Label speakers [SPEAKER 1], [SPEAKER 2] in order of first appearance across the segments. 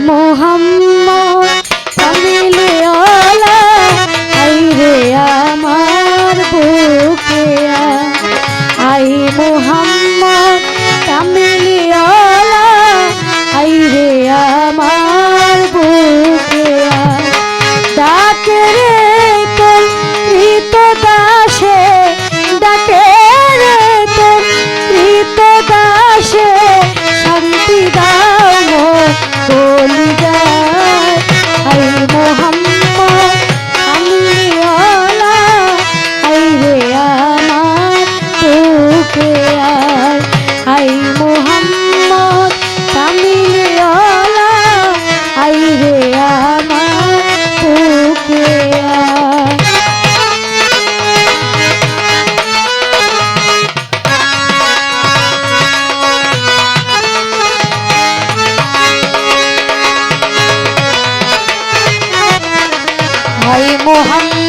[SPEAKER 1] Mohammad কামিলে OLA I রে আমার বুকে আই মোহাম্মদ জয় মোহাম্মদ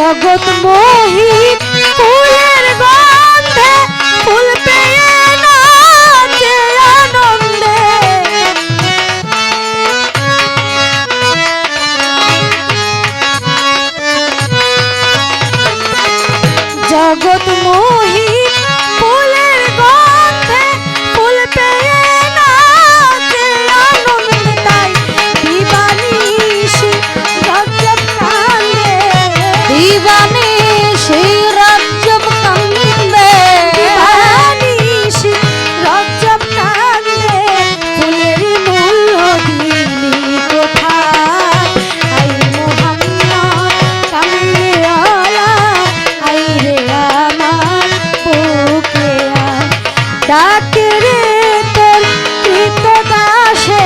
[SPEAKER 1] জগৎ মোহি রে তোর কৃত দাসে